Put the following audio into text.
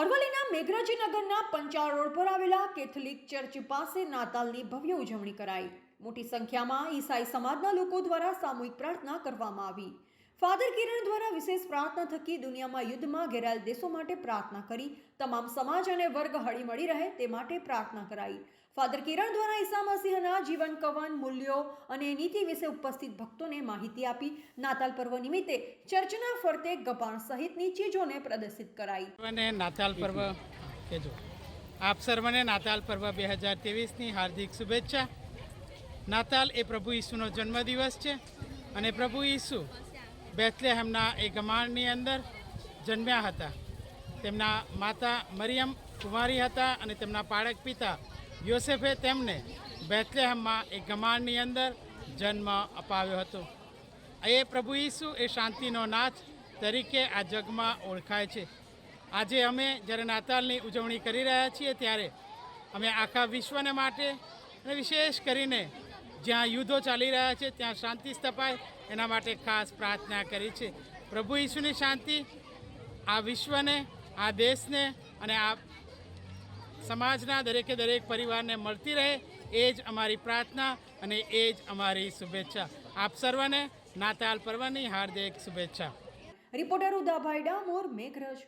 અરવલ્લીના મેઘરાજીનગરના પંચાળ રોડ પર આવેલા કેથલિક ચર્ચ પાસે નાતાલની ભવ્ય ઉજવણી કરાઈ. મોટી સંખ્યામાં ઈસાઈ સમાજના લોકો દ્વારા સામૂહિક પ્રાર્થના કરવામાં આવી. ફાધર કિરણ દ્વારા પ્રાર્થના થકી દુનિયામાં યુદ્ધમાં ઘેરાયેલ દેશો માટે પ્રાર્થના કરી. તમામ સમાજ અને વર્ગ હળીમળી રહે તે માટે પ્રાર્થના કરાઈ. ફાધર કિરણ દ્વારા ઈસા મસીહના જીવન કવન, મૂલ્યો અને નીતિ વિશે ઉપસ્થિત ભક્તોને માહિતી આપી. નાતાલ પર્વ નિમિત્તે ચર્ચના ફરતે ગપાણ સહિતની ચીજોને પ્રદર્શિત કરાઈ. અને નાતાલ પર્વ કહેજો. આપ સર્વને નાતાલ પર્વ બે હજાર ત્રેવીસની હાર્દિક શુભેચ્છા. નાતાલ એ પ્રભુ ઈસુનો જન્મદિવસ છે અને પ્રભુ ઈસુ બેથલેહેમના એ ગમાણની અંદર જન્મ્યા હતા. તેમના માતા મરિયમ કુમારી હતા અને તેમના પાળક પિતા યોસેફે તેમને બેથલેહેમમાં એ ગમાણની અંદર જન્મ અપાવ્યો હતો. એ પ્રભુ ઈસુ એ શાંતિનો નાથ તરીકે આ જગમાં ઓળખાય છે. આજે અમે જ્યારે નાતાલની ઉજવણી કરી રહ્યા છીએ ત્યારે અમે આખા વિશ્વને માટે અને વિશેષ કરીને જ્યાં યુદ્ધો ચાલી રહ્યા છે, ત્યાં શાંતિ સ્થપાય. એના માટે ખાસ પ્રાર્થના કરી છે. પ્રભુ ઈસુની શાંતિ આ વિશ્વને, આ દેશને અને આ સમાજના દરેકે દરેક પરિવારને મળતી રહે, એ જ અમારી પ્રાર્થના અને એ જ અમારી શુભેચ્છા. આપ સર્વને નાતાલ પર્વની હાર્દિક શુભેચ્છા. રિપોર્ટર ઉદાભાઈ ડામોર મેઘરજ.